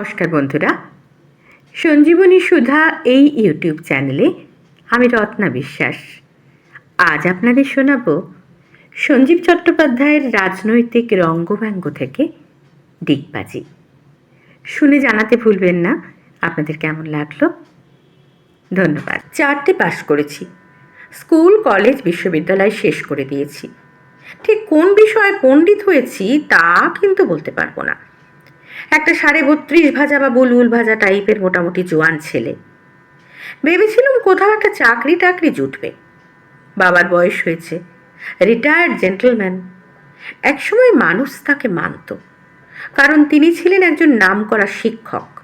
নমস্কার বন্ধুরা। সঞ্জীবনী সুধা এই ইউটিউব চ্যানেলে আমি রত্না বিশ্বাস। আজ আপনাদের শোনাব সঞ্জীব চট্টোপাধ্যায়ের রাজনৈতিক রঙ্গব্যঙ্গ থেকে ডিগবাজি শুনে জানাতে ভুলবেন না, আপনাদের কেমন লাগল? ধন্যবাদ। চারটে পাশ করেছি। স্কুল, কলেজ, বিশ্ববিদ্যালয় শেষ করে দিয়েছি। ঠিক কোন বিষয়ে পণ্ডিত হয়েছি তা কিন্তু বলতে পারব না। একটা সাড়ে বত্রিশ ভাজা বা বুলবুল ভাজা টাইপের মোটামুটি জোয়ান ছেলে। ভেবেছিলাম কোথাও একটা চাকরি টাকরি জুটবে। বাবার বয়স হয়েছে। Retired gentleman. একসময় মানুষ তাকে মানত। কারণ তিনি ছিলেন একজন নামকরা শিক্ষক।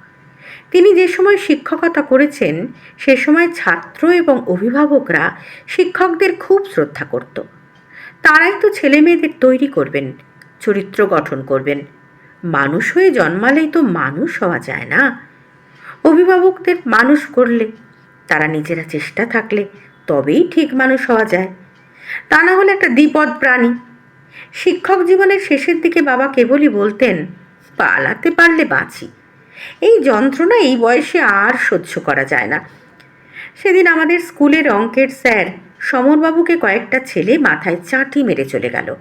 তিনি যে সময় শিক্ষকতা করেছেন, সে সময় ছাত্র এবং অভিভাবকরা শিক্ষকদের খুব শ্রদ্ধা করত। তারাই তো ছেলে মেয়েদের তৈরি করবেন, চরিত্র গঠন করবেন মানুষ হয়ে জন্মালেই তো মানুষ হওয়া যায় না। অভিভাবকদের মানুষ করলে, তারা নিজেরা চেষ্টা থাকলে তবেই ঠিক মানুষ হওয়া যায়। তা না হলে একটা দ্বিপদ প্রাণী। শিক্ষক জীবনের শেষের দিকে বাবা কেবলই বলতেন, পালাতে পারলে বাঁচি। এই যন্ত্রণা এই বয়সে আর সহ্য করা যায় না। সেদিন আমাদের স্কুলের অঙ্কের স্যার সমরবাবুকে কয়েকটা ছেলে মাথায় চাঁটি মেরে চলে গেল।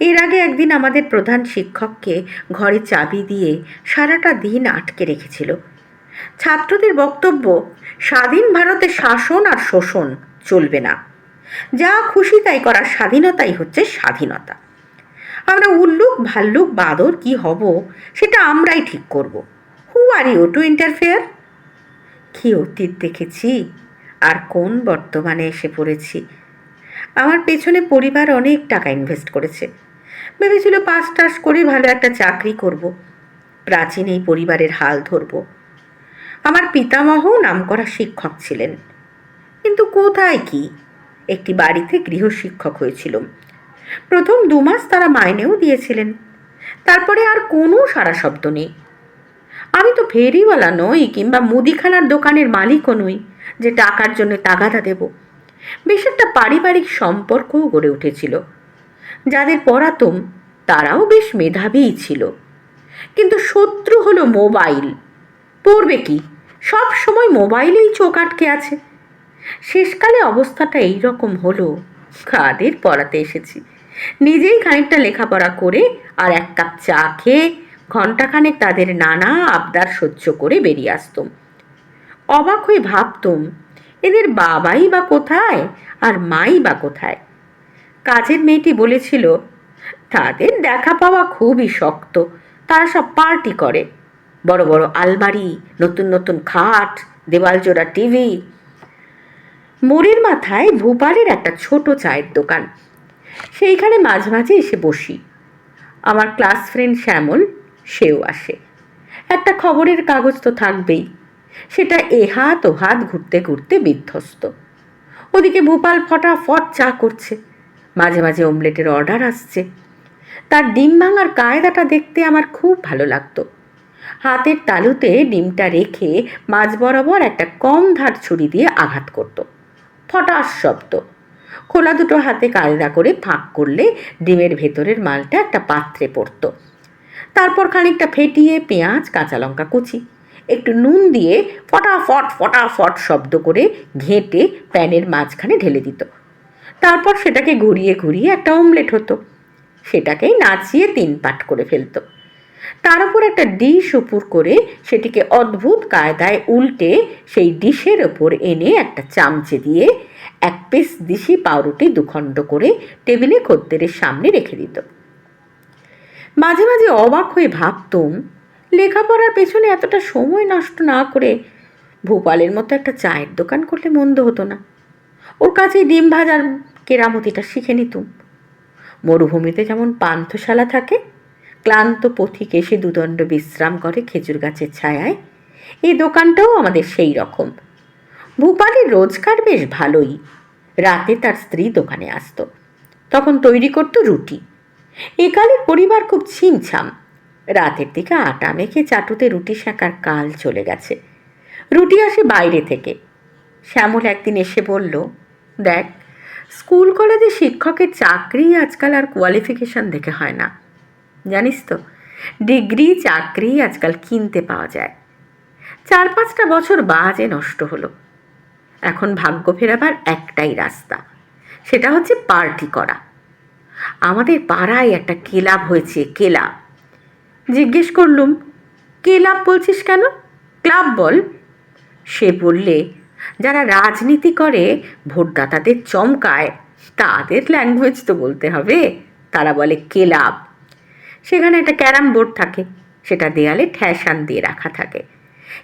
এর আগে একদিন আমাদের প্রধান শিক্ষককে ঘরে চাবি দিয়ে সারাটা দিন আটকে রেখেছিল। ছাত্রদের বক্তব্য, স্বাধীন ভারতে শাসন আর শোষণ চলবে না। যা খুশি তাই করার স্বাধীনতাই হচ্ছে স্বাধীনতা। আমরা উল্লুক ভাল্লুক বাদর কি হব, সেটা আমরাই ঠিক করব। Who are you to interfere কি অতীত দেখেছি, আর কোন বর্তমানে এসে পড়েছি? আমার পেছনে পরিবার অনেক টাকা ইনভেস্ট করেছে। ভেবেছিল পাস টাস করে ভালো একটা চাকরি করব। প্রাচীন এই পরিবারের হাল ধরব। আমার পিতামহ নামকরা শিক্ষক ছিলেন। কিন্তু কোথায় কি? একটি বাড়িতে গৃহশিক্ষক হয়েছিলাম প্রথম দু মাস তারা মাইনেও দিয়েছিলেন। তারপরে আর কোনো সারা শব্দ নেই। আমি তো ফেরিওয়ালা নই কিংবা মুদিখানার দোকানের মালিকও নই যে টাকার জন্য তাগাদা দেব। বেশ একটা পারিবারিক সম্পর্কও গড়ে উঠেছিল। যাদের পড়াতুম তারাও বেশ মেধাবীই ছিল। কিন্তু শত্রু হলো মোবাইল। পড়বে কি? সব সময় মোবাইলেই চোখ আটকে আছে। শেষকালে অবস্থাটা এই রকম হলো, কাদের পড়াতে এসেছি? নিজেই খানিকটা লেখাপড়া করে আর এক কাপ চা খেয়ে ঘণ্টাখানেক তাদের নানা আবদার সহ্য করে বেরিয়ে আসতুম। অবাক হয়ে ভাবতুম, এদের বাবাই বা কোথায় আর মাই বা কোথায়? কাজের মেয়েটি বলেছিল, তাদের দেখা পাওয়া খুবই শক্ত। তারা সব পার্টি করে। বড় বড় আলমারি, নতুন নতুন খাট, দেওয়াল জোড়া টিভি। মোড়ের মাথায় ভূপালের একটা ছোট চায়ের দোকান। সেইখানে মাঝে মাঝে এসে বসি। আমার ক্লাস ফ্রেন্ড শ্যামল, সেও আসে। একটা খবরের কাগজ তো থাকবেই। সেটা এহাত ও হাত ঘুরতে ঘুরতে বিধ্বস্ত। ওদিকে ভূপাল ফটাফট চা করছে। মাঝে মাঝে অমলেটের অর্ডার আসছে। তার ডিম ভাঙার কায়দাটা দেখতে আমার খুব ভালো লাগতো। হাতের তালুতে ডিমটা রেখে মাঝ বরাবর একটা কম ধার ছুরি দিয়ে আঘাত করত। ফটাস শব্দ। খোলা দুটো হাতে কায়দা করে ফাঁক করলে ডিমের ভেতরের মালটা একটা পাত্রে পড়তো। তারপর খানিকটা ফেটিয়ে পেঁয়াজ, কাঁচা লঙ্কা কুচি, একটু নুন দিয়ে ফটাফট ফটাফট শব্দ করে ঘেঁটে প্যানের মাঝখানে ঢেলে দিত। তারপর সেটাকে ঘুরিয়ে ঘুরিয়ে একটা অমলেট হতো। সেটাকেই নাচিয়ে তিন পাট করে ফেলতো। তার উপর একটা ডিশ উপর করে সেটিকে অদ্ভুত কায়দায় উল্টে সেই ডিশের ওপর এনে একটা চামচে দিয়ে এক পিস দিশি পাউরুটি দুখণ্ড করে টেবিলে খদ্দেরের সামনে রেখে দিত। মাঝে মাঝে অবাক হয়ে ভাবতুম, লেখাপড়ার পেছনে এতটা সময় নষ্ট না করে ভোপালের মতো একটা চায়ের দোকান করলে মন্দ হতো না। ওর কাছেই ডিম ভাজার কেরামতিটা শিখে নিতুম। মরুভূমিতে যেমন পান্থশালা থাকে, ক্লান্ত পথিক এসে দুদণ্ড বিশ্রাম করে খেজুর গাছের ছায়ায়। এই দোকানটাও আমাদের সেই রকম। ভূপালের রোজগার বেশ ভালোই। রাতে তার স্ত্রী দোকানে আসতো। তখন তৈরি করতো রুটি। একালের পরিবার খুব ছিমছাম। রাতের দিকে আটা মেখে চাটুতে রুটি শাঁকার কাল চলে গেছে। রুটি আসে বাইরে থেকে। শ্যামল একদিন এসে বলল দেখ, স্কুল কলেজে শিক্ষকের চাকরি আজকাল আর কোয়ালিফিকেশন দেখে হয় না। জানিস তো, ডিগ্রি, চাকরি আজকাল কিনতে পাওয়া যায়। চার পাঁচটা বছর বাজে নষ্ট হলো। এখন ভাগ্য ফেরাবার একটাই রাস্তা, সেটা হচ্ছে পার্টি করা। আমাদের পাড়ায় একটা ক্লাব হয়েছে, ক্লাব। জিজ্ঞেস করলুম, ক্লাব বলছিস কেন? ক্লাব বল। সে বললে যারা রাজনীতি করে, ভোটদাতাদের চমকায়, তাদের ল্যাঙ্গুয়েজ তো বলতে হবে। তারা বলে কেলাব সেখানে একটা ক্যারাম বোর্ড থাকে, সেটা দেয়ালে ঠ্যাসান দিয়ে রাখা থাকে।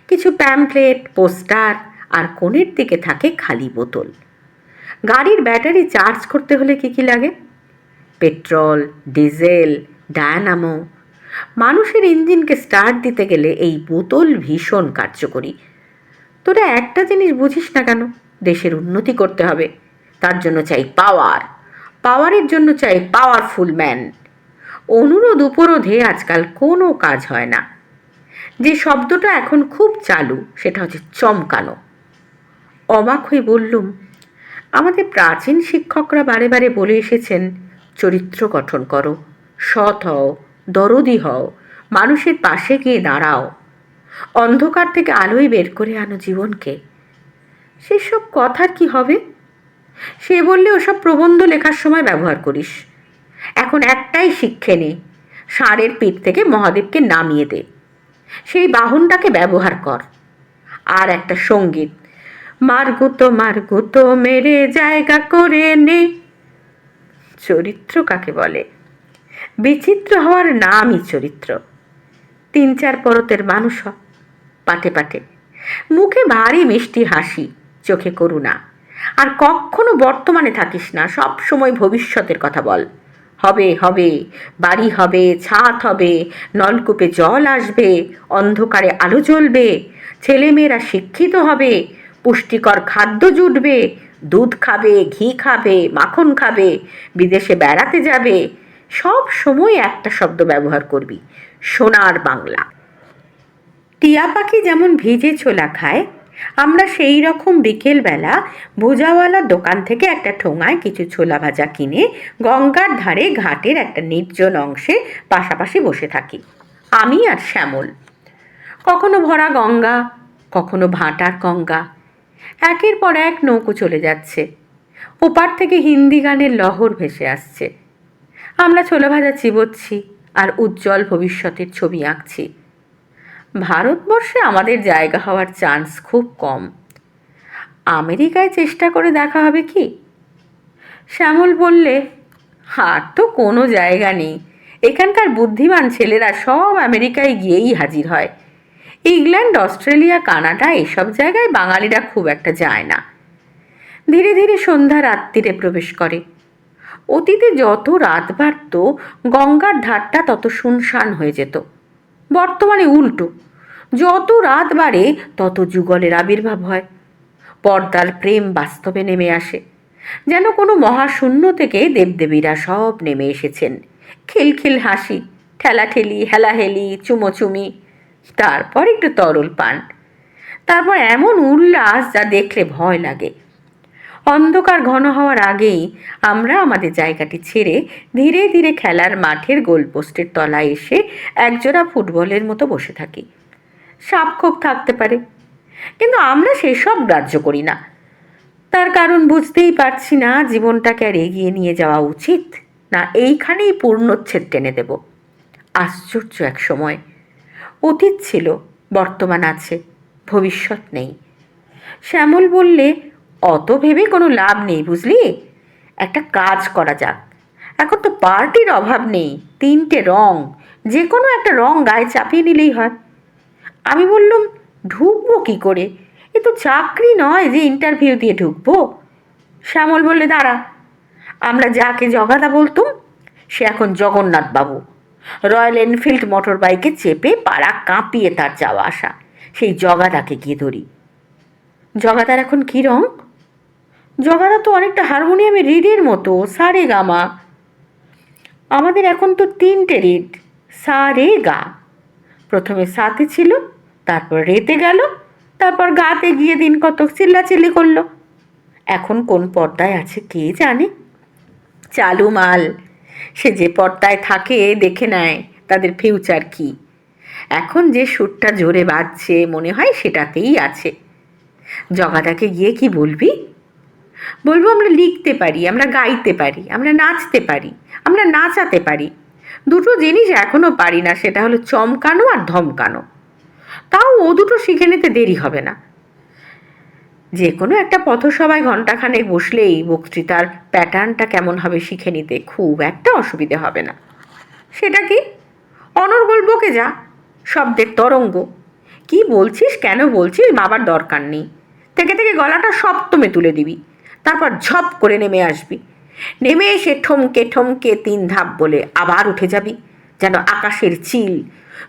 কিছু প্যাম্পলেট পোস্টার আর কোণের দিকে থাকে খালি বোতল। গাড়ির ব্যাটারি চার্জ করতে হলে কি কি লাগে? পেট্রোল, ডিজেল ডায়নামো মানুষের ইঞ্জিনকে স্টার্ট দিতে গেলে এই বোতল ভীষণ কার্যকরী। তোরা একটা জিনিস বুঝিস না কেন? দেশের উন্নতি করতে হবে। তার জন্য চাই পাওয়ার পাওয়ারের জন্য চাই পাওয়ারফুল ম্যান অনুরোধ উপরোধে আজকাল কোনো কাজ হয় না। যে শব্দটা এখন খুব চালু, সেটা হচ্ছে চমকানো। অবাক হয়ে বললুম, আমাদের প্রাচীন শিক্ষকরা বারে বারে বলে এসেছেন, চরিত্র গঠন করো, সৎ হও, দরদি হও, মানুষের পাশে গিয়ে দাঁড়াও। অন্ধকার থেকে আলোয় বের করে আনো জীবনকে। সেসব কথার কি হবে? সে বললে ওসব প্রবন্ধ লেখার সময় ব্যবহার করিস। এখন একটাই শিক্ষে নে, ষাঁড়ের পিঠ থেকে মহাদেবকে নামিয়ে দে। সেই বাহনটাকে ব্যবহার কর। আর একটা সংগীত মারগুতো মারগুতো মেরে জায়গা করে নে। চরিত্র কাকে বলে? বিচিত্র হওয়ার নামই চরিত্র। তিন চার পরতের মানুষ পাটে পাটে মুখে ভারী মিষ্টি হাসি, চোখে করুণা। আর কখনো বর্তমানে থাকিস না সব সময় ভবিষ্যতের কথা বল। হবে হবে, বাড়ি হবে, ছাদ হবে, নলকূপে জল আসবে, অন্ধকারে আলো জ্বলবে, ছেলেমেয়েরা শিক্ষিত হবে, পুষ্টিকর খাদ্য জুটবে, দুধ খাবে, ঘি খাবে, মাখন খাবে, বিদেশে বেড়াতে যাবে সব সময় একটা শব্দ ব্যবহার করবি, সোনার বাংলা। টিয়া পাখি যেমন ভিজে ছোলা খায়, আমরা সেই রকম বিকেলবেলা ভোজাওয়ালার দোকান থেকে একটা ঠোঙায় কিছু ছোলা ভাজা কিনে গঙ্গার ধারে ঘাটের একটা নির্জন অংশে পাশাপাশি বসে থাকি, আমি আর শ্যামল। কখনো ভরা গঙ্গা, কখনো ভাটার গঙ্গা। একের পর এক নৌকো চলে যাচ্ছে, ওপার থেকে হিন্দি গানের লহর ভেসে আসছে। আমরা ছোলা ভাজা চিবোচ্ছি আর উজ্জ্বল ভবিষ্যতের ছবি আঁকছি। ভারতবর্ষে আমাদের জায়গা হওয়ার চান্স খুব কম। আমেরিকায় চেষ্টা করে দেখা হবে কি? শ্যামল বললে, আর তো কোনো জায়গা নেই। এখানকার বুদ্ধিমান ছেলেরা সব আমেরিকায় গিয়েই হাজির হয়। ইংল্যান্ড, অস্ট্রেলিয়া, কানাডা এসব জায়গায় বাঙালিরা খুব একটা যায় না। ধীরে ধীরে সন্ধ্যা রাত্রিরে প্রবেশ করে। অতীতে যত রাত বাড়ত, গঙ্গার ধারটা তত শুনশান হয়ে যেত। বর্তমানে উল্টো। যত রাত বাড়ে, তত যুগলের আবির্ভাব হয়। পর্দার প্রেম বাস্তবে নেমে আসে। যেন কোনো মহাশূন্য থেকে দেবদেবীরা সব নেমে এসেছেন। খিলখিল হাসি, ঠেলাঠেলি, হেলাহেলি, চুমোচুমি, তারপর একটু তরল পান। তারপর এমন উল্লাস যা দেখলে ভয় লাগে। অন্ধকার ঘন হওয়ার আগেই আমরা আমাদের জায়গাটি ছেড়ে ধীরে ধীরে খেলার মাঠের গোলপোস্টের তলায় এসে একজোড়া ফুটবলের মতো বসে থাকি। সাপ ক্ষোভ থাকতে পারে, কিন্তু আমরা সেসব গ্রাহ্য করি না। তার কারণ বুঝতেই পারছি না, জীবনটাকে আর এগিয়ে নিয়ে যাওয়া উচিত না এইখানেই পূর্ণচ্ছেদ টেনে দেব। আশ্চর্য এক সময়। অতীত ছিল, বর্তমান আছে, ভবিষ্যৎ নেই। শ্যামল বললে অত ভেবে কোনো লাভ নেই, বুঝলি? একটা কাজ করা যাক। এখন তো পার্টির অভাব নেই, তিনটে রং যে কোনো একটা রং গায়ে চাপিয়ে নিলেই হয়। আমি বললুম, ঢুকবো কী করে? এ তো চাকরি নয় যে ইন্টারভিউ দিয়ে ঢুকবো। শ্যামল বললে, দাঁড়া, আমরা যাকে জগাদা বলতুম, সে এখন জগন্নাথ বাবু। রয়্যাল এনফিল্ড মোটর বাইকে চেপে পাড়া কাঁপিয়ে তার যাওয়া আসা, সেই জগাদাকে গিয়ে ধরি। জগাদার এখন কী রং? জগাদা তো অনেকটা হারমোনিয়ামের রিডের মতো, সারে গামা আমাদের এখন তো তিনটে রিড সা রে গা। প্রথমে সাতে ছিল, তারপর রেতে গেল, তারপর গাতে গিয়ে দিন কত চিল্লাচিল্লি করল। এখন কোন পর্দায় আছে কে জানে? চালু মাল, সে যে পর্দায় থাকে দেখে নেয় তাদের ফিউচার কি। এখন যে সুরটা জোরে বাজছে মনে হয় সেটাতেই আছে। জগাদাকে গিয়ে কি বলবি? বলব আমরা লিখতে পারি, আমরা গাইতে পারি, আমরা নাচতে পারি, আমরা নাচাতে পারি। দুটো জিনিস এখনও পারি না, সেটা হলো চমকানো আর ধমকানো। তাও ও দুটো শিখে নিতে দেরি হবে না। যে কোনো একটা পথসভায় ঘণ্টাখানেক বসলেই বক্তৃতার প্যাটার্নটা কেমন হবে শিখে নিতে খুব একটা অসুবিধে হবে না। সেটা কি? অনর্গল বকে যা, শব্দের তরঙ্গ। কি বলছিস, কেন বলছিস বাবার দরকার নেই। থেকে থেকে গলাটা সপ্তমে তুলে দিবি। তারপর ঝপ করে নেমে আসবি। নেমে এসে ঠমকে ঠমকে তিন ধাপ বলে আবার উঠে যাবি, যেন আকাশের চিল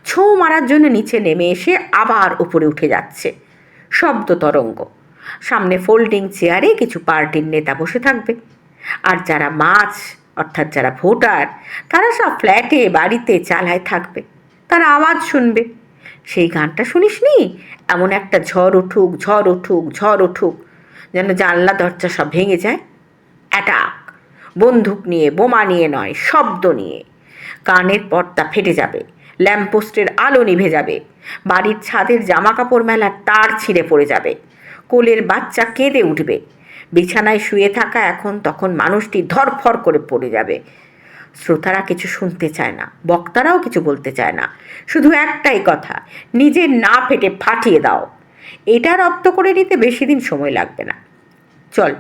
ছোঁ মারার জন্য নিচে নেমে এসে আবার উপরে উঠে যাচ্ছে। শব্দ তরঙ্গ। সামনে ফোল্ডিং চেয়ারে কিছু পার্টির নেতা বসে থাকবে। আর যারা মাছ, অর্থাৎ যারা ভোটার, তারা সব ফ্ল্যাটে, বাড়িতে, চালায় থাকবে। তারা আওয়াজ শুনবে। সেই গানটা শুনিসনি? এমন একটা ঝড় উঠুক ঝড় উঠুক ঝড় উঠুক। যেন জানলা, দরজা সব ভেঙে যায়। অ্যাটাক। বন্দুক নিয়ে, বোমা নিয়ে নয়, শব্দ নিয়ে। কানের পর্দা ফেটে যাবে, ল্যাম্পপোস্টের আলো নিভে যাবে, বাড়ির ছাদের জামা কাপড় মেলার তার ছিঁড়ে পড়ে যাবে, কোলের বাচ্চা কেঁদে উঠবে, বিছানায় শুয়ে থাকা এখন তখন মানুষটি ধরফর করে পড়ে যাবে। শ্রোতারা কিছু শুনতে চায় না, বক্তারাও কিছু বলতে চায় না, শুধু একটাই কথা নিজের না ফেটে ফাটিয়ে দাও। এটা রপ্ত করে নিতে বেশি দিন সময় লাগবে না। চল,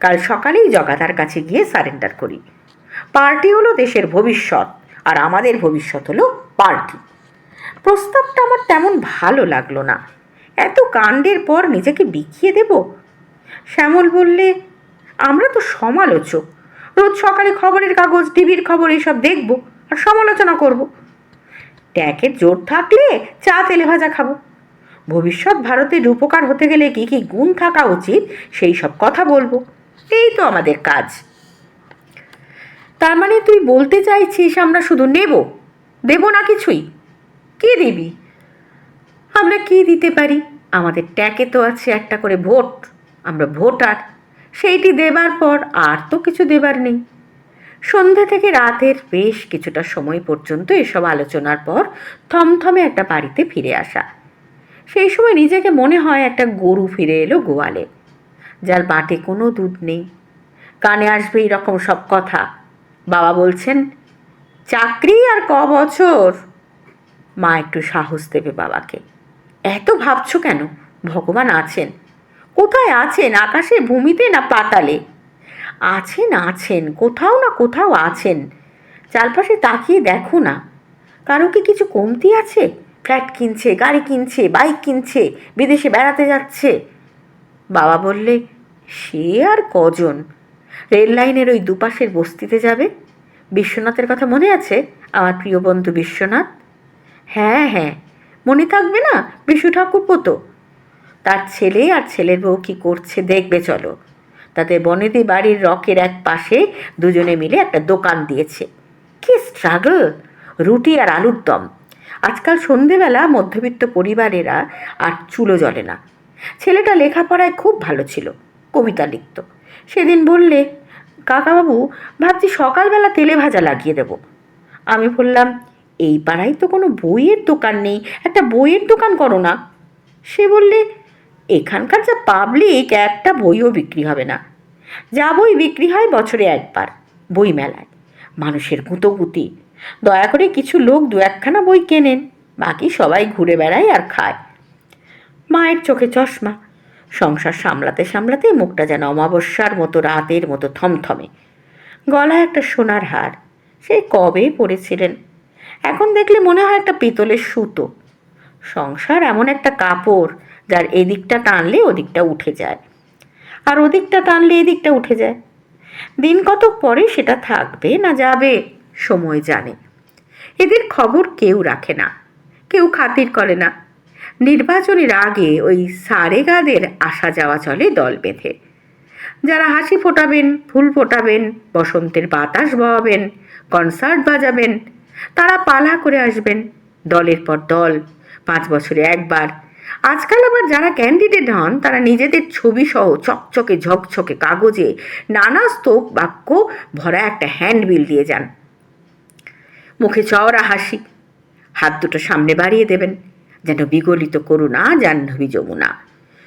কাল সকালেই জগাতার কাছে গিয়ে সারেন্ডার করি। পার্টি হলো দেশের ভবিষ্যৎ, আর আমাদের ভবিষ্যৎ হলো পার্টি। প্রস্তাবটা আমার তেমন ভালো লাগল না। এত কাণ্ডের পর নিজেকে বিকিয়ে দেব? শ্যামল বললে, আমরা তো সমালোচক। রোজ সকালে খবরের কাগজ, টিভির খবর এইসব দেখব আর সমালোচনা করব। ট্যাকের জোর থাকলে চা তেলে ভাজা খাব। ভবিষ্যৎ ভারতের রূপকার হতে গেলে কী কী গুণ থাকা উচিত? সেই সব কথা বলব। এই তো আমাদের কাজ। তার মানে তুই বলতে চাইছিস আমরা শুধু নেব? দেব না কিছুই? কি দিবি? আমরা কি দিতে পারি? আমাদের ট্যাকে তো আছে একটা করে ভোট। আমরা ভোটার। সেইটি দেবার পর আর তো কিছু দেবার নেই। সন্ধ্যা থেকে রাতের বেশ কিছুটা সময় পর্যন্ত এসব আলোচনার পর থমথমে একটা বাড়িতে ফিরে আসা। সেই সময় নিজেকে মনে হয় একটা গরু ফিরে এলো গোয়ালে। যার বাটে কোনো দুধ নেই। কানে আসবে এরকম সব কথা। বাবা বলছেন, চাকরি আর ক বছর? মা একটু সাহস দেবে বাবাকে। এত ভাবছ কেন? ভগবান আছেন। কোথায় আছেন? আকাশে, ভূমিতে না পাতালে? আছেন আছেন। কোথাও না কোথাও আছেন। চারপাশে তাকিয়ে দেখো না। কারও কি কিছু কমতি আছে? ফ্ল্যাট কিনছে, গাড়ি কিনছে, বাইক কিনছে, বিদেশে বেড়াতে যাচ্ছে। বাবা বললে, সে আর কজন? রেল লাইনের ওই দুপাশের বস্তিতে যাবে? বিশ্বনাথের কথা মনে আছে? আমার প্রিয় বন্ধু বিশ্বনাথ? হ্যাঁ হ্যাঁ মনে থাকবে না, বিশু ঠাকুর তো। তার ছেলে আর ছেলের বউ কী করছে দেখবে চলো। তাতে বনেদি বাড়ির রকের এক পাশে দুজনে মিলে একটা দোকান দিয়েছে। কি স্ট্রাগল রুটি আর আলুর দম। আজকাল সন্ধেবেলা মধ্যবিত্ত পরিবারেরা আর চুলো জ্বলে না। ছেলেটা লেখাপড়ায় খুব ভালো ছিল, কবিতা লিখত। সেদিন বললে, কাকাবাবু, ভাবছি সকালবেলা তেলে ভাজা লাগিয়ে দেব। আমি বললাম, এই পাড়ায় তো কোনো বইয়ের দোকান নেই, একটা বইয়ের দোকান করো না। সে বললে, এখানকার যা পাবলিক একটা বইও বিক্রি হবে না। যা বই বিক্রি হয় বছরে একবার বই মেলায় মানুষের গুঁতোগুতি দয়া করে কিছু লোক দু একখানা বই কেনেন, বাকি সবাই ঘুরে বেড়ায় আর খায়। মায়ের চোখে চশমা, সংসার সামলাতে সামলাতে মুখটা যেন অমাবস্যার মতো রাতের মতো থমথমে। গলায় একটা সোনার হার সেই কবে পড়েছিলেন এখন দেখলে মনে হয় একটা পিতলের সুতো। সংসার এমন একটা কাপড়, যার এদিকটা টানলে ওদিকটা উঠে যায়। আর ওদিকটা টানলে এদিকটা উঠে যায়। দিন কতক পরে সেটা থাকবে না যাবে। সময় জানে। এদের খবর কেউ রাখে না, কেউ খাতির করে না। নির্বাচনের আগে ওই সারেগাদের আসা যাওয়া চলে দল বেঁধে। যারা হাসি ফোটাবেন, ফুল ফোটাবেন, বসন্তের বাতাস বওয়াবেন কনসার্ট বাজাবেন, তারা পালা করে আসবেন। দলের পর দল, পাঁচ বছরে একবার। আজকাল আবার যারা ক্যান্ডিডেট হন, তারা নিজেদের ছবি সহ চকচকে ঝকঝকে কাগজে নানা স্তোক বাক্য ভরা একটা হ্যান্ডবিল দিয়ে যান। মুখে চওড়া হাসি। হাত দুটো সামনে বাড়িয়ে দেবেন, যেন বিগলিত করুণা, জাহ্নবী যমুনা।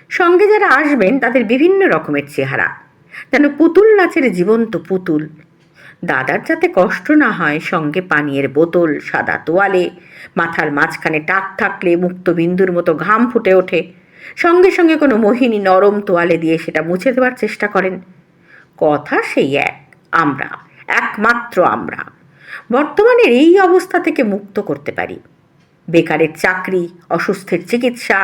সঙ্গে যারা আসবেন, তাদের বিভিন্ন রকমের চেহারা। যেন পুতুল নাচের জীবন্ত পুতুল। দাদার যাতে কষ্ট না হয়, সঙ্গে পানীয়ের বোতল, সাদা তোয়ালে, মাথার মাঝখানে টাক থাকলে মুক্ত বিন্দুর মতো ঘাম ফুটে ওঠে। সঙ্গে সঙ্গে কোনো মোহিনী নরম তোয়ালে দিয়ে সেটা মুছে দেওয়ার চেষ্টা করেন। কথা সেই এক, আমরা, একমাত্র আমরা। বর্তমানের এই অবস্থা থেকে মুক্ত করতে পারি। বেকারের চাকরি, অসুস্থের চিকিৎসা,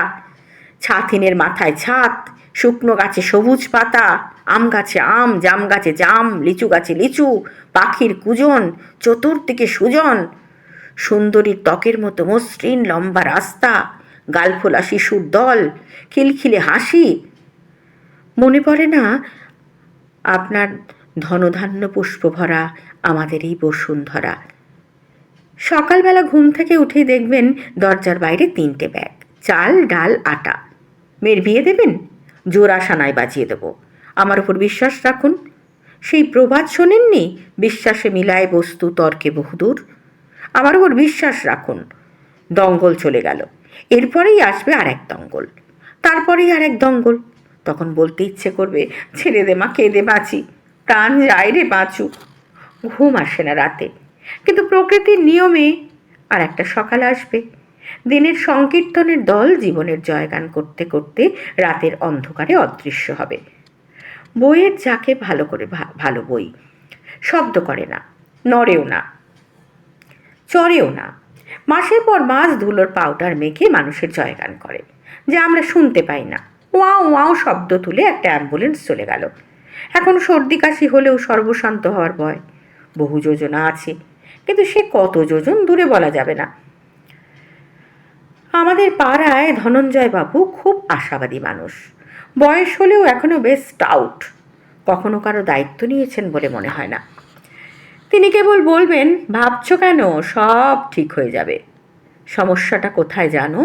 ছাতিনের মাথায় ছাত শুকনো গাছে সবুজ পাতা, আম গাছে আম, জাম গাছে জাম, লিচু গাছে লিচু, পাখির কুজন, চতুর্দিকে সুজন সুন্দরীর ত্বকের মতো মসৃণ লম্বা রাস্তা, গালফোলা শিশুর দল, খিলখিলে হাসি। মনে পড়ে না আপনার ধনধান্য পুষ্প ভরা আমাদের এই বসুন্ধরা। সকালবেলা ঘুম থেকে উঠেই দেখবেন দরজার বাইরে তিনটে ব্যাগ, চাল, ডাল, আটা। মেয়ের বিয়ে দেবেন? জোড়া সানায় বাজিয়ে দেবো। আমার উপর বিশ্বাস রাখুন। সেই প্রবাদ শোনেননি? বিশ্বাসে মিলায় বস্তু তর্কে বহুদূর। আমার উপর বিশ্বাস রাখুন। দঙ্গল চলে গেল। এরপরেই আসবে আর এক দঙ্গল। তারপরেই আর এক দঙ্গল। তখন বলতে ইচ্ছে করবে, ছেড়ে দে মা কেঁদে বাঁচি। প্রাণ যায় রে বাঁচু ঘুম আসে না রাতে। কিন্তু প্রকৃতির নিয়মে আর একটা সকাল আসবে। দিনের সংকীর্তনের দল জীবনের জয়গান করতে করতে রাতের অন্ধকারে অদৃশ্য হবে। বইয়ের যাকে ভালো করে ভালো বই। শব্দ করে না, নড়েও না, চড়েও না। মাসের পর মাস ধুলোর পাউডার মেখে মানুষের জয়গান করে। যা আমরা শুনতে পাই না। ওয়াও ওয়াও শব্দ তুলে একটা অ্যাম্বুলেন্স চলে গেল। এখন সর্দি কাশি হলেও সর্বশান্ত হওয়ার ভয়। বহু যোজনা আছে, কিন্তু সে কত যোজন দূরে বলা যাবে না। আমাদের পাড়ায় ধনঞ্জয় বাবু খুব আশাবাদী মানুষ। বয়স হলেও এখনও বেশ স্টাউট কখনো কারও দায়িত্ব নিয়েছেন বলে মনে হয় না। তিনি কেবল বলবেন, ভাবছ কেন? সব ঠিক হয়ে যাবে। সমস্যাটা কোথায় জানো?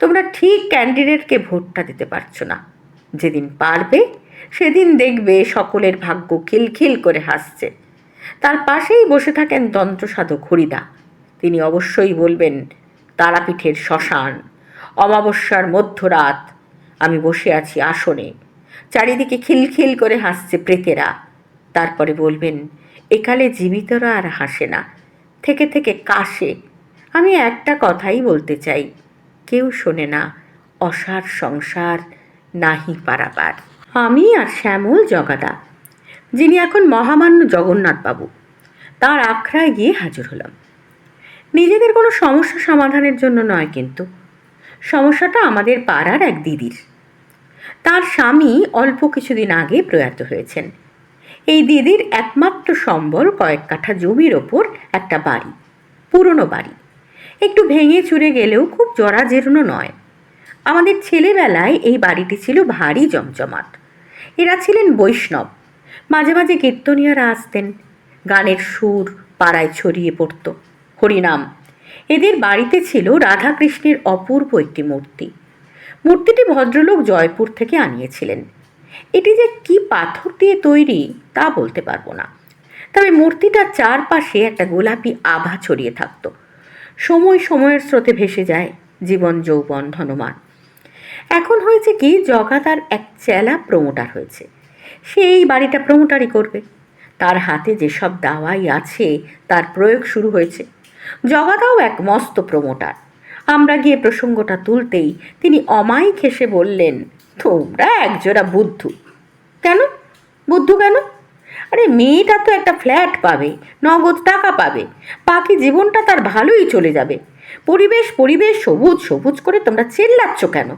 তোমরা ঠিক ক্যান্ডিডেটকে ভোটটা দিতে পারছ না। যেদিন পারবে সেদিন দেখবে সকলের ভাগ্য খিলখিল করে হাসছে। তার পাশেই বসে থাকেন তন্ত্রসাধক হরিদা। তিনি অবশ্যই বলবেন, তারাপীঠের শ্মশান, অমাবস্যার মধ্যরাত, আমি বসে আছি আসনে। চারিদিকে খিলখিল করে হাসছে প্রেতেরা। তারপরে বলবেন, একালে জীবিতরা আর হাসে না। থেকে থেকে কাশে। আমি একটা কথাই বলতে চাই, কেউ শোনে না, অসার সংসার নাহি পারাবার। আমি আর শ্যামল জগাদা, যিনি এখন মহামান্য জগন্নাথবাবু। তার আখড়ায় গিয়ে হাজির হলাম। নিজেদের কোনো সমস্যা সমাধানের জন্য নয় কিন্তু, সমস্যাটা আমাদের পাড়ার এক দিদির। তার স্বামী অল্প কিছুদিন আগে প্রয়াত হয়েছেন। এই দিদির একমাত্র সম্বল কয়েক কাঠা জমির ওপর একটা বাড়ি, পুরনো বাড়ি। একটু ভেঙে চুরে গেলেও খুব জরাজীর্ণ নয়। আমাদের ছেলেবেলায় এই বাড়িটি ছিল ভারী জমজমাট। এরা ছিলেন বৈষ্ণব। মাঝে মাঝে কীর্তনীয়রা আসতেন। গানের সুর পাড়ায় ছড়িয়ে পড়ত। হরিনাম। এদের বাড়িতে ছিল রাধাকৃষ্ণের অপূর্ব একটি মূর্তি। মূর্তিটি ভদ্রলোক জয়পুর থেকে আনিয়েছিলেন। এটি যে কি পাথর দিয়ে তৈরি, তা বলতে পারব না। তবে মূর্তিটার চারপাশে একটা গোলাপি আভা ছড়িয়ে থাকতো। সময় সময়ের স্রোতে ভেসে যায় জীবন, যৌবন, ধনমান। এখন হয়েছে কি জগাতার এক চেলা প্রমোটার হয়েছে। সে এই বাড়িটা প্রমোটারই করবে। তার হাতে যেসব দাওয়াই আছে, তার প্রয়োগ শুরু হয়েছে। জগাদাও এক মস্ত প্রমোটার আমরা গিয়ে প্রসঙ্গটা তুলতেই তিনি অমায়িক হেসে বললেন, তোমরা একজোড়া বুদ্ধু। কেন? বুদ্ধু কেন? আরে, মেয়েটা তো একটা ফ্ল্যাট পাবে, নগদ টাকা পাবে, বাকি জীবনটা তার ভালোই চলে যাবে। পরিবেশ পরিবেশ, সবুজ সবুজ করে তোমরা চেল্লাচ্ছ কেন?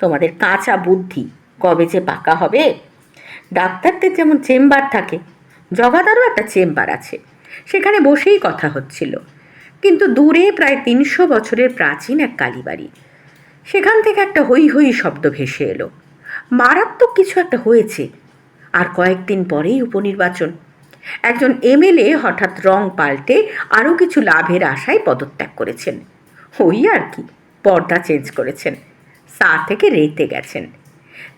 তোমাদের কাঁচা বুদ্ধি কবে যে পাকা হবে? ডাক্তারদের যেমন চেম্বার থাকে, জগাদারও একটা চেম্বার আছে, সেখানে বসেই কথা হচ্ছিল। কিন্তু দূরে প্রায় তিনশো বছরের প্রাচীন এক কালীবাড়ি, সেখান থেকে একটা হই হই শব্দ ভেসে এলো। মারাত্মক কিছু একটা হয়েছে। আর কয়েকদিন পরেই উপনির্বাচন। একজন এমএলএ হঠাৎ রং পাল্টে আরও কিছু লাভের আশায় পদত্যাগ করেছেন। ওই আর কি, পর্দা চেঞ্জ করেছেন। সা থেকে রেতে গেছেন।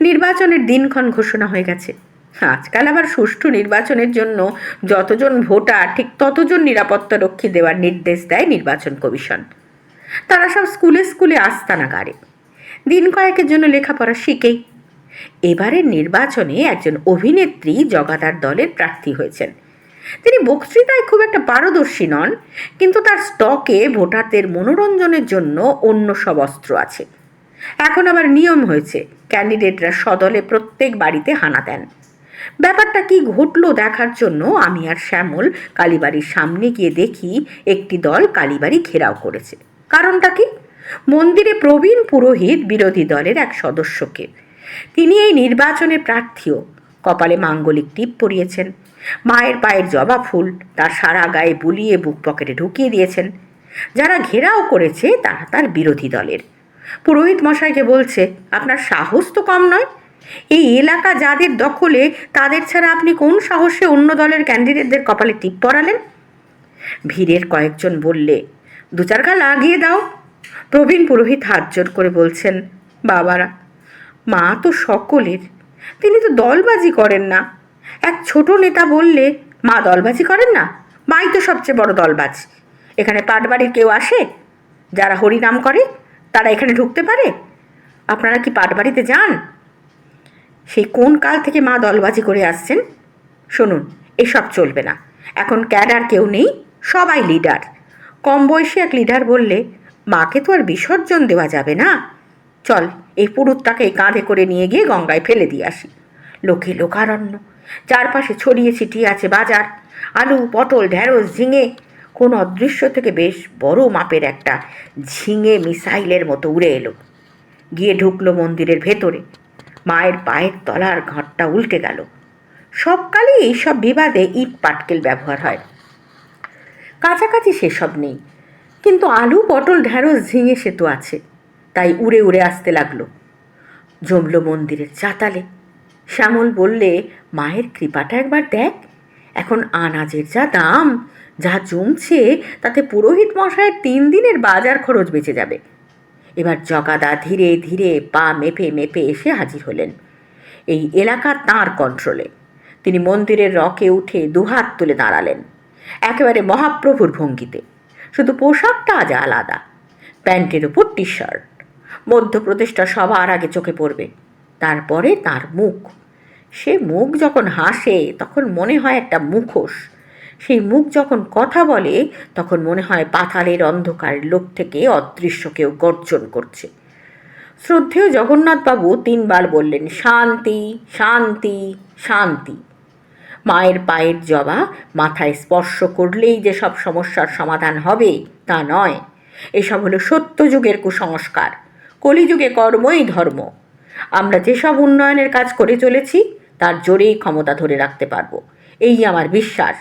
নির্বাচনের দিনক্ষণ ঘোষণা হয়ে গেছে। আজকাল আবার সুষ্ঠু নির্বাচনের জন্য যতজন ভোটার, ঠিক ততজন নিরাপত্তা রক্ষী দেওয়ার নির্দেশ দেয় নির্বাচন কমিশন। তারা সব স্কুলে স্কুলে আস্তানা গাড়ে। দিন কয়েকের জন্য লেখাপড়া শিখেই এবারের নির্বাচনে একজন অভিনেত্রী জগাদার দলের প্রার্থী হয়েছেন। তিনি বক্তৃতায় খুব একটা পারদর্শী নন, কিন্তু তার স্টকে ভোটারদের মনোরঞ্জনের জন্য অন্য সব অস্ত্র আছে। এখন আবার নিয়ম হয়েছে, ক্যান্ডিডেটরা সদলে প্রত্যেক বাড়িতে হানা দেন। ব্যাপারটা কি ঘটলো দেখার জন্য আমি আর শ্যামল কালীবাড়ির সামনে গিয়ে দেখি একটি দল কালীবাড়ি ঘেরাও করেছে। কারণটা কি? মন্দিরে প্রবীণ পুরোহিত বিরোধী দলের এক সদস্যকে। তিনি এই নির্বাচনে প্রার্থীও। কপালে মাঙ্গলিক টিপ পরিয়েছেন। মায়ের পায়ের জবা ফুল, তার সারা গায়ে বুলিয়ে বুক পকেটে ঢুকিয়ে দিয়েছেন। যারা ঘেরাও করেছে, তারা তার বিরোধী দলের। পুরোহিত মশাইকে বলছে, আপনার সাহস তো কম নয়। এই এলাকা যাদের দখলে, তাদের ছাড়া আপনি কোন সাহসে অন্য দলের ক্যান্ডিডেটদের কপালে টিপ পরালেন? ভিড়ের কয়েকজন বললে, দু চার গা লাগিয়ে দাও। প্রবীণ পুরোহিত হাত জোর করে বলছেন, বাবারা, মা তো সকলের। তিনি তো দলবাজি করেন না। এক ছোট নেতা বললে, মা দলবাজি করেন না? মাই তো সবচেয়ে বড় দলবাজ। এখানে পাটবাড়ির কেউ আসে? যারা হরিনাম করে তারা এখানে ঢুকতে পারে? আপনারা কি পাটবাড়িতে যান? সেই কোন কাল থেকে মা দলবাজি করে আসছেন? শুনুন, এসব চলবে না। এখন ক্যাডার কেউ নেই, সবাই লিডার। কম বয়সী এক লিডার বললে, মাকে তো আর বিসর্জন দেওয়া যাবে না। চল, এই পুরুতটাকে কাঁধে করে নিয়ে গিয়ে গঙ্গায় ফেলে দিয়ে আসি। লোকে লোকারণ্য, চারপাশে ছড়িয়ে ছিটিয়ে আছে বাজার। আলু, পটল, ঢেঁড়স, ঝিঙে কোন অদৃশ্য থেকে বেশ বড় মাপের একটা ঝিঙে মিসাইলের মতো উড়ে এলো। গিয়ে ঢুকলো মন্দিরের ভেতরে। মায়ের পায়ের তলার ঘরটা উল্টে গেল। সবকালই এইসব বিবাদে ইট পাটকেল ব্যবহার হয়। কাছাকাছি সেসব নেই, কিন্তু আলু, পটল ঢ্যাঁড়স ঝিঙে সে তো আছে, তাই উড়ে উড়ে আসতে লাগল। জমল মন্দিরের চাতালে। শ্যামল বললে, মায়ের কৃপাটা একবার দেখ এখন আনাজের যা দাম, যা জমছে, তাতে পুরোহিত মশাইয়ের তিন দিনের বাজার খরচ বেঁচে যাবে। এবার জগাদা ধীরে ধীরে পা মেপে মেপে এসে হাজির হলেন। এই এলাকা তাঁর কন্ট্রোলে তিনি মন্দিরের রকে উঠে দুহাত তুলে দাঁড়ালেন। একেবারে মহাপ্রভুর ভঙ্গিতে। শুধু পোশাকটা আজ আলাদা। প্যান্টের উপর টি শার্ট মধ্যপ্রদেশটা সবার আগে চোখে পড়বে। তারপরে তার মুখ। সে মুখ যখন হাসে, তখন মনে হয় একটা মুখোশ। সেই মুখ যখন কথা বলে, তখন মনে হয় পাতালের অন্ধকার লোক থেকে অদৃশ্য কেউ গর্জন করছে। শ্রদ্ধেয় জগন্নাথবাবু তিনবার বললেন, শান্তি শান্তি শান্তি। মায়ের পায়ের জবা মাথায় স্পর্শ করলেই যে সব সমস্যার সমাধান হবে, তা নয়। এসব হলো সত্যযুগের কুসংস্কার। কলিযুগে কর্মই ধর্ম। আমরা যেসব উন্নয়নের কাজ করে চলেছি তার জোরেই ক্ষমতা ধরে রাখতে পারব। এই আমার বিশ্বাস।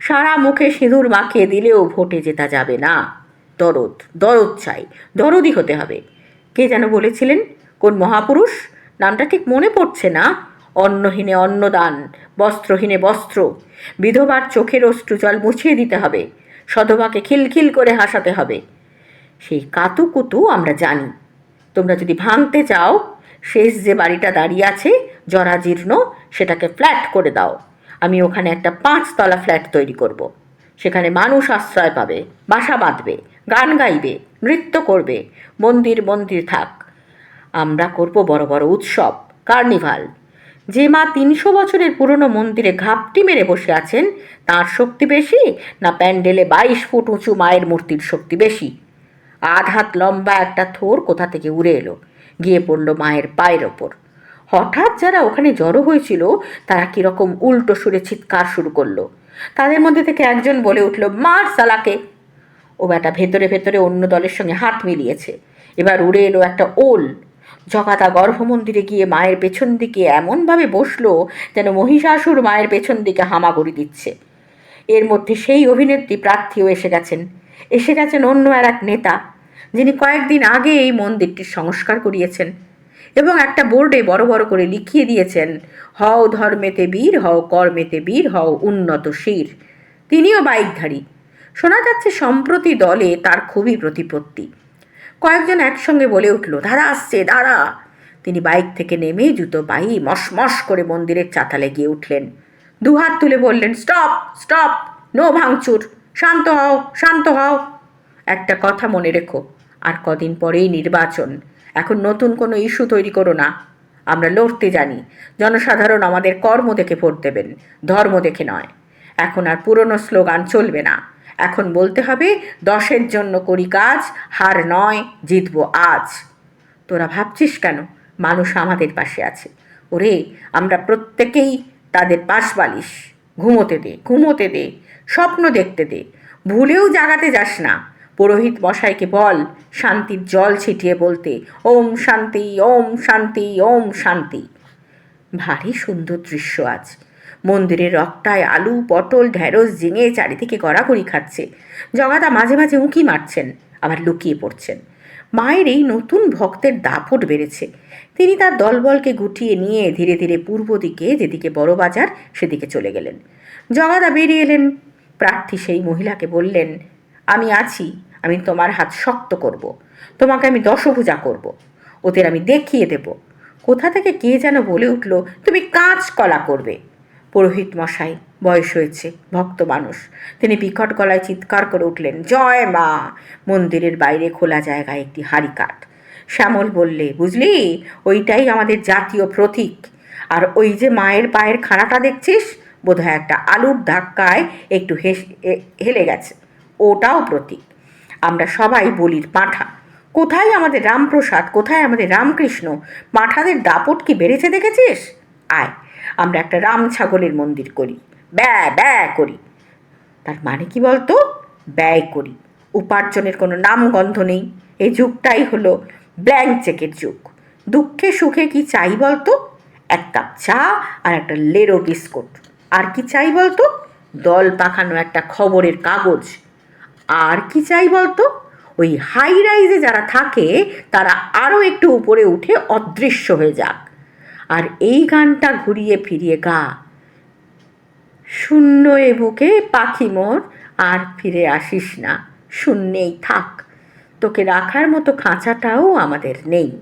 সারা মুখে সিঁদুর মাখিয়ে দিলেও ভোটে জেতা যাবে না। দরদ দরদ চাই, দরদই হতে হবে। কে যেন বলেছিলেন, কোন মহাপুরুষ? নামটা ঠিক মনে পড়ছে না। অন্নহীনে অন্নদান, বস্ত্রহীনে বস্ত্র। বিধবার চোখের অশ্রুজল মুছিয়ে দিতে হবে। সধবাকে খিলখিল করে হাসাতে হবে। সেই কাতুকুতু আমরা জানি। তোমরা যদি ভাঙতে চাও শেষ যে বাড়িটা দাঁড়িয়ে আছে জরাজীর্ণ সেটাকে ফ্ল্যাট করে দাও। আমি ওখানে একটা পাঁচতলা ফ্ল্যাট তৈরি করব। সেখানে মানুষ আশ্রয় পাবে, বাসা বাঁধবে, গান গাইবে, নৃত্য করবে, মন্দির মন্দির থাক। আমরা করব বড় বড় উৎসব, কার্নিভাল। যে মা তিনশো বছরের পুরনো মন্দিরে ঘাপটি মেরে বসে আছেন, তার শক্তি বেশি না প্যান্ডেলে বাইশ ফুট উঁচু মায়ের মূর্তির শক্তি বেশি? আধ হাত লম্বা একটা থোর কোথা থেকে উড়ে এলো? গিয়ে পড়ল মায়ের পায়ের ওপর। হঠাৎ যারা ওখানে জড়ো হয়েছিল, তারা কীরকম উল্টো সুরে চিৎকার শুরু করল। তাদের মধ্যে থেকে একজন বলে উঠল, মার সালাকে! ও বেটা ভেতরে ভেতরে অন্য দলের সঙ্গে হাত মিলিয়েছে। এবার উড়ে এলো একটা ওল। জগাদা গর্ভমন্দিরে গিয়ে মায়ের পেছন দিকে এমনভাবে বসল যেন মহিষাসুর মায়ের পেছন দিকে হামাগুড়ি দিচ্ছে। এর মধ্যে সেই অভিনেত্রী প্রার্থীও এসে গেছেন। এসে গেছেন অন্য আর এক নেতা। যিনি কয়েকদিন আগে এই মন্দিরটির সংস্কার করিয়েছেন এবং একটা বোর্ডে বড় বড় করে লিখিয়ে দিয়েছেন, হও ধর্মেতে বীর, হও কর্মেতে বীর, হও উন্নত শির। তিনিও বাইকধারী। শোনা যাচ্ছে সম্প্রতি দলে তার খুবই প্রতিপত্তি। কয়েকজন একসঙ্গে বলে উঠল দাদা আসছে, দাঁড়া। তিনি বাইক থেকে নেমে জুতো পাই মশমশ করে মন্দিরের চাতালে গিয়ে উঠলেন। দুহাত তুলে বললেন, স্টপ স্টপ, নো ভাঙচুর, শান্ত হও শান্ত হও। একটা কথা মনে রেখো। আর কদিন পরেই নির্বাচন। এখন নতুন কোনো ইস্যু তৈরি করো না। আমরা লড়তে জানি। জনসাধারণ আমাদের কর্ম দেখে ভোট দেবেন, ধর্ম দেখে নয়। এখন আর পুরনো স্লোগান চলবে না। এখন বলতে হবে, দশের জন্য করি কাজ, হার নয়, জিতবো আজ। তোরা ভাবছিস কেন? মানুষ আমাদের পাশে আছে। ওরে, আমরা প্রত্যেকেই তাদের পাশ বালিশ। ঘুমোতে দে ঘুমোতে দে, স্বপ্ন দেখতে দে। ভুলেও জাগাতে যাস না। পুরোহিত মশাইকে বল, শান্তির জল ছিটিয়ে বলতে, ওম শান্তি ওম শান্তি ওম শান্তি। ভারী সুন্দর দৃশ্য আজ। মন্দিরের রক্তায় আলু, পটল, ঢেঁড়স ঝিঙে চারিদিকে গড়াগড়ি খাচ্ছে। জগাদা মাঝে মাঝে উঁকি মারছেন, আবার লুকিয়ে পড়ছেন। মায়ের এই নতুন ভক্তের দাপট বেড়েছে। তিনি তার দলবলকে গুটিয়ে নিয়ে ধীরে ধীরে পূর্ব দিকে, যেদিকে বড় বাজার, সেদিকে চলে গেলেন। জগাদা বেরিয়ে এলেন। প্রার্থী সেই মহিলাকে বললেন, আমি আছি। আমি তোমার হাত শক্ত করব। তোমাকে আমি দশভুজা করব। ওদের আমি দেখিয়ে দেব। কোথা থেকে কে যেন বলে উঠল, তুমি কাঁচ কলা করবে। পুরোহিত মশাই, বয়স হয়েছে, ভক্ত মানুষ। তিনি বিকট গলায় চিৎকার করে উঠলেন, জয় মা! মন্দিরের বাইরে খোলা জায়গায় একটি হাড়ি কাঠ শ্যামল বললে, বুঝলি, ওইটাই আমাদের জাতীয় প্রতীক। আর ওই যে মায়ের পায়ের খাড়াটা দেখছিস? বোধহয় একটা আলুর ধাক্কায় একটু হেলে গেছে। ওটাও প্রতীক। আমরা সবাই বলির পাঁঠা। কোথায় আমাদের রামপ্রসাদ? কোথায় আমাদের রামকৃষ্ণ? পাঁঠাদের দাপট কি বেড়েছে দেখেছিস? আয়, আমরা একটা রাম ছাগলের মন্দির করি। ব্যা ব্যা করি। তার মানে কি বলতো? ব্যয় করি। উপার্জনের কোনো নামগন্ধ নেই। এই যুগটাই হলো ব্ল্যাঙ্ক চেকের যুগ। দুঃখে সুখে কি চাই বলতো? এক কাপ চা আর একটা লেরো বিস্কুট। আর কি চাই বলতো? দল পাখানো একটা খবরের কাগজ। আর কি চাই বলতো? ওই হাই রাইজে যারা থাকে, তারা আরও একটু উপরে উঠে অদৃশ্য হয়ে যাক। আর এই গানটা ঘুরিয়ে ফিরিয়ে গা। শূন্য এ বুকে পাখি মোর, আর ফিরে আসিস না। শূন্যেই থাক। তোকে রাখার মতো খাঁচাটাও আমাদের নেই।